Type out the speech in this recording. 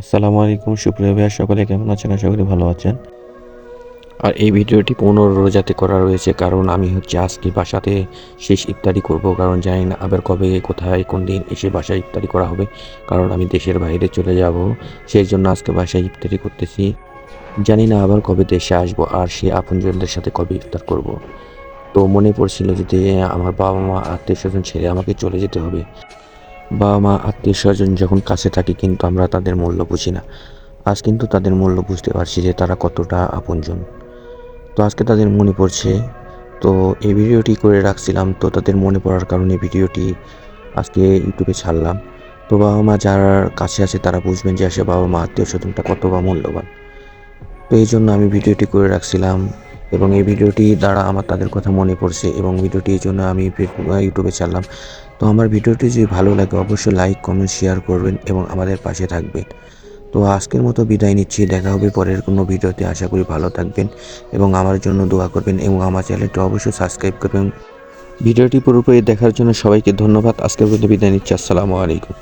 আসসালামু আলাইকুম, সুপ্রিয় ভাইয়া, সকলে কেমন আছেন? আশা করি ভালো আছেন। আর এই ভিডিওটি পনেরো রোজাতে করা রয়েছে, কারণ আমি হচ্ছে আজকে বাসাতে শেষ ইফতারি করব, কারণ জানি না আবার কবে, কোথায়, কোন দিন এসে বাসায় ইফতারি করা হবে, কারণ আমি দেশের বাইরে চলে যাব, সেই জন্য আজকে বাসায় ইফতারি করতেছি। জানি না আবার কবে দেশে আসব আর সে আপনজনদের সাথে কবে ইফতার করব। তো মনে পড়ছিল যদি আমার বাবা মা আত্মীয় স্বজন ছেড়ে আমাকে চলে যেতে হবে। বাবা মা আত্মীয় স্বজন যখন কাছে থাকে কিন্তু আমরা তাদের মূল্য বুঝি না। আজ কিন্তু তাদের মূল্য বুঝতে পারছি যে তারা কতটা আপনজন। তো আজকে তাদের মনে পড়ছে, তো এই ভিডিওটি করে রাখছিলাম, তো তাদের মনে পড়ার কারণে ভিডিওটি আজকে ইউটিউবে ছাড়লাম। তো বাবা মা যারা কাছে আছে তারা বুঝবেন যে আসে বাবা মা আত্মীয় স্বজনটা কত বা মূল্যবান। তো এই জন্য আমি ভিডিওটি করে রাখছিলাম। এবং এই ভিডিওটি দ্বারা আমার তাদের কথা মনে পড়ছে এবং ভিডিওটি এই জন্য আমি ইউটিউবে ছাড়লাম। তো আমার ভিডিওটি যদি ভালো লাগে, অবশ্যই লাইক কমেন্ট শেয়ার করবেন এবং আমাদের পাশে থাকবেন। তো আজকের মতো বিদায় নিচ্ছি। দেখা হবে পরের কোনো ভিডিওতে। আশা করি ভালো থাকবেন এবং আমার জন্য দোয়া করবেন এবং আমার চ্যানেলটি অবশ্যই সাবস্ক্রাইব করবেন। ভিডিওটি পুরোপুরি দেখার জন্য সবাইকে ধন্যবাদ। আজকের মতো বিদায় নিচ্ছি। আসসালামু আলাইকুম।